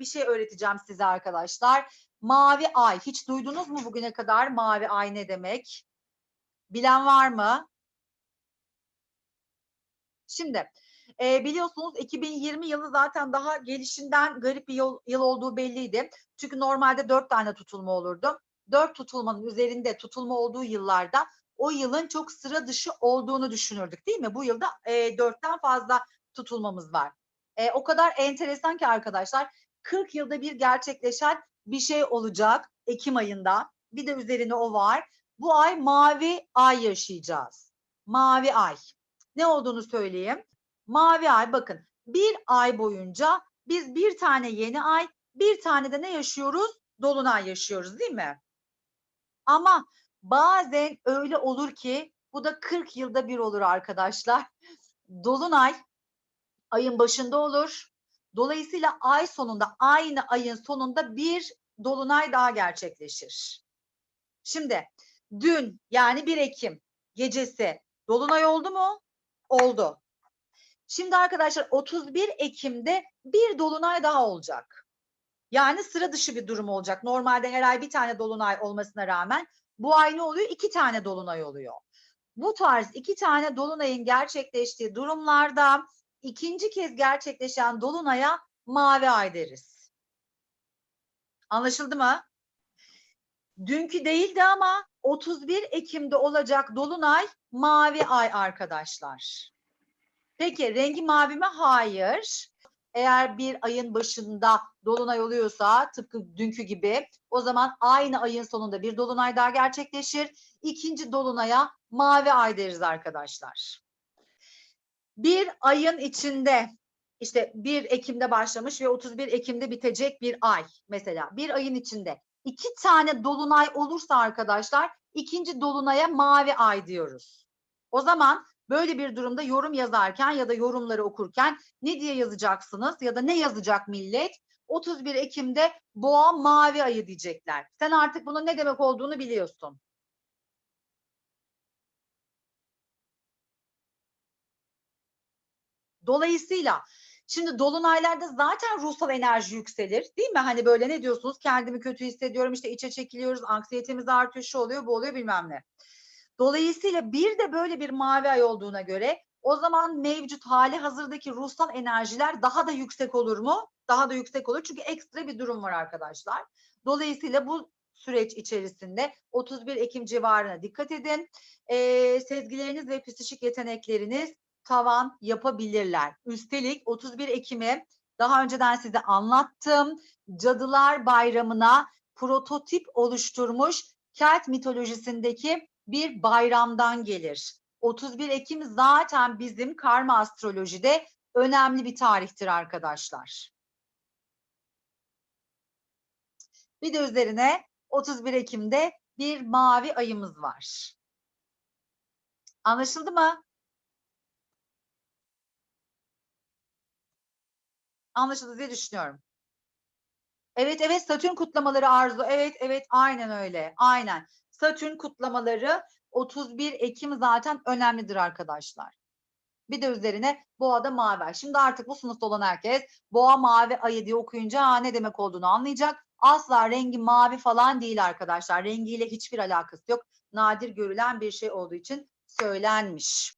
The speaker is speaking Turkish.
bir şey öğreteceğim size arkadaşlar. Mavi ay. Hiç duydunuz mu bugüne kadar mavi ay ne demek? Bilen var mı? Şimdi e, biliyorsunuz 2020 yılı zaten daha gelişinden garip bir yıl, yıl olduğu belliydi. Çünkü normalde dört tane tutulma olurdu. Dört tutulmanın üzerinde tutulma olduğu yıllarda o yılın çok sıra dışı olduğunu düşünürdük değil mi? Bu yılda e, dörtten fazla tutulmamız var. E, o kadar enteresan ki arkadaşlar 40 yılda bir gerçekleşen bir şey olacak Ekim ayında. Bir de üzerine o var. Bu ay mavi ay yaşayacağız. Mavi ay. Ne olduğunu söyleyeyim. Mavi ay bakın bir ay boyunca biz bir tane yeni ay bir tane de ne yaşıyoruz? Dolunay yaşıyoruz değil mi? Ama bazen öyle olur ki bu da 40 yılda bir olur arkadaşlar. Dolunay ayın başında olur. Dolayısıyla ay sonunda aynı ayın sonunda bir dolunay daha gerçekleşir. Şimdi dün yani 1 Ekim gecesi dolunay oldu mu? Oldu. Şimdi arkadaşlar 31 Ekim'de bir dolunay daha olacak. Yani sıra dışı bir durum olacak. Normalde her ay bir tane dolunay olmasına rağmen bu ay ne oluyor? İki tane dolunay oluyor. Bu tarz iki tane dolunayın gerçekleştiği durumlarda ikinci kez gerçekleşen dolunaya mavi ay deriz. Anlaşıldı mı? Dünkü değildi ama 31 Ekim'de olacak dolunay mavi ay arkadaşlar. Peki rengi mavi mi? Hayır. Eğer bir ayın başında dolunay oluyorsa tıpkı dünkü gibi o zaman aynı ayın sonunda bir dolunay daha gerçekleşir. İkinci dolunaya mavi ay deriz arkadaşlar. Bir ayın içinde işte 1 Ekim'de başlamış ve 31 Ekim'de bitecek bir ay mesela bir ayın içinde iki tane dolunay olursa arkadaşlar ikinci dolunaya mavi ay diyoruz. O zaman böyle bir durumda yorum yazarken ya da yorumları okurken ne diye yazacaksınız ya da ne yazacak millet? 31 Ekim'de boğa mavi ayı diyecekler. Sen artık bunun ne demek olduğunu biliyorsun. Dolayısıyla şimdi dolunaylarda zaten ruhsal enerji yükselir değil mi? Hani böyle ne diyorsunuz? Kendimi kötü hissediyorum işte içe çekiliyoruz, anksiyetemiz artıyor, şu oluyor, bu oluyor bilmem ne. Dolayısıyla bir de böyle bir mavi ay olduğuna göre o zaman mevcut hali hazırdaki ruhsal enerjiler daha da yüksek olur mu? Daha da yüksek olur çünkü ekstra bir durum var arkadaşlar. Dolayısıyla bu süreç içerisinde 31 Ekim civarına dikkat edin. Ee, sezgileriniz ve psikik yetenekleriniz tavan yapabilirler. Üstelik 31 Ekim'i daha önceden size anlattım. Cadılar Bayramı'na prototip oluşturmuş Kelt mitolojisindeki bir bayramdan gelir. 31 Ekim zaten bizim karma astrolojide önemli bir tarihtir arkadaşlar. Bir de üzerine 31 Ekim'de bir mavi ayımız var. Anlaşıldı mı? Anlaşıldı diye düşünüyorum. Evet evet Satürn kutlamaları Arzu. Evet evet aynen öyle. Aynen. Satürn kutlamaları 31 Ekim zaten önemlidir arkadaşlar. Bir de üzerine boğada mavi ay. Şimdi artık bu sınıfta olan herkes boğa mavi ayı diye okuyunca ha, ne demek olduğunu anlayacak. Asla rengi mavi falan değil arkadaşlar. Rengiyle hiçbir alakası yok. Nadir görülen bir şey olduğu için söylenmiş.